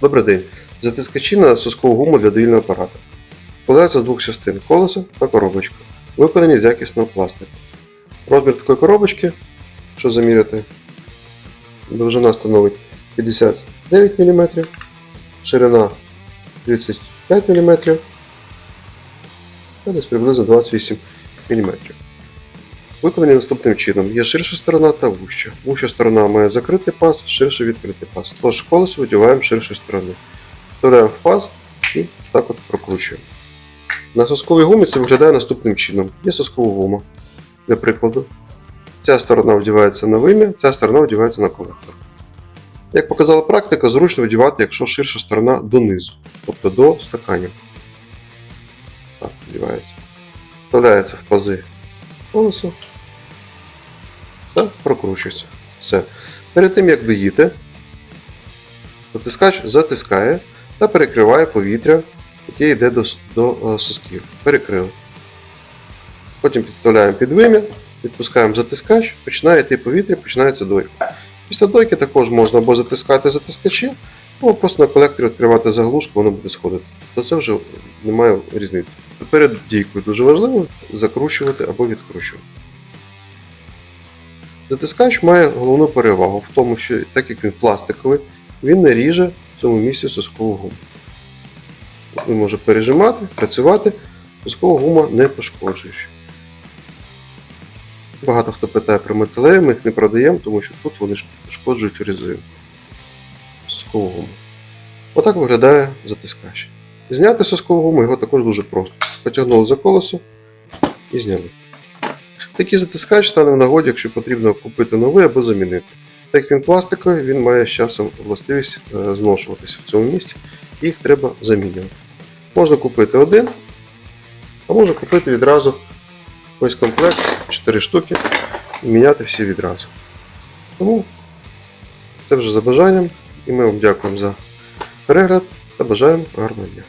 Добрий день. Затискачі на соскову гуму для доїльного апарату. Складаються з двох частин колесо та коробочка, виконані з якісного пластику. Розмір такої коробочки, що заміряти, довжина становить 59 мм, ширина 35 мм, та десь приблизно 28 мм. Виконані наступним чином. Є ширша сторона та вуща. Вуща сторона має закритий паз, ширше відкритий паз. Тож колесо видіваємо з ширшої сторони. Вставляємо в паз і так от прокручуємо. На сосковій гумі це виглядає наступним чином. Є соскова гума. Для прикладу. Ця сторона вдівається на вим'я, ця сторона вдівається на колектор. Як показала практика, зручно вдівати, якщо ширша сторона донизу, тобто до стаканів. Так, вдівається. Вставляється в пази колесо та прокручується. Все. Перед тим як доїти, затискач затискає та перекриває повітря, яке йде до, до е, сосків. Перекрили. Потім підставляємо під вим'я, відпускаємо затискач, починає йти повітря, починається дойка. Після дойки також можна або затискати затискачі, або просто на колекторі відкривати заглушку, воно буде сходити. То це вже немає різниці. Перед дійкою дуже важливо закручувати або відкручувати. Затискач має головну перевагу в тому, що так як він пластиковий, він не ріже в цьому місці соскову гуму. Він може пережимати, працювати, соскова гума не пошкоджуючи. Багато хто питає про металеві, ми їх не продаємо, тому що тут вони пошкоджують резину. Соскову гуму. Отак виглядає затискач. Зняти соскову гуму його також дуже просто. Потягнули за колесо і зняли. Такий затискач стане в нагоді, якщо потрібно купити новий або замінити. Так як він пластиковий, він має з часом властивість е, зношуватися в цьому місці, їх треба замінювати. Можна купити один, а можна купити відразу ось комплект 4 штуки і міняти всі відразу. Тому це вже за бажанням, і ми вам дякуємо за перегляд та бажаємо гарного дня.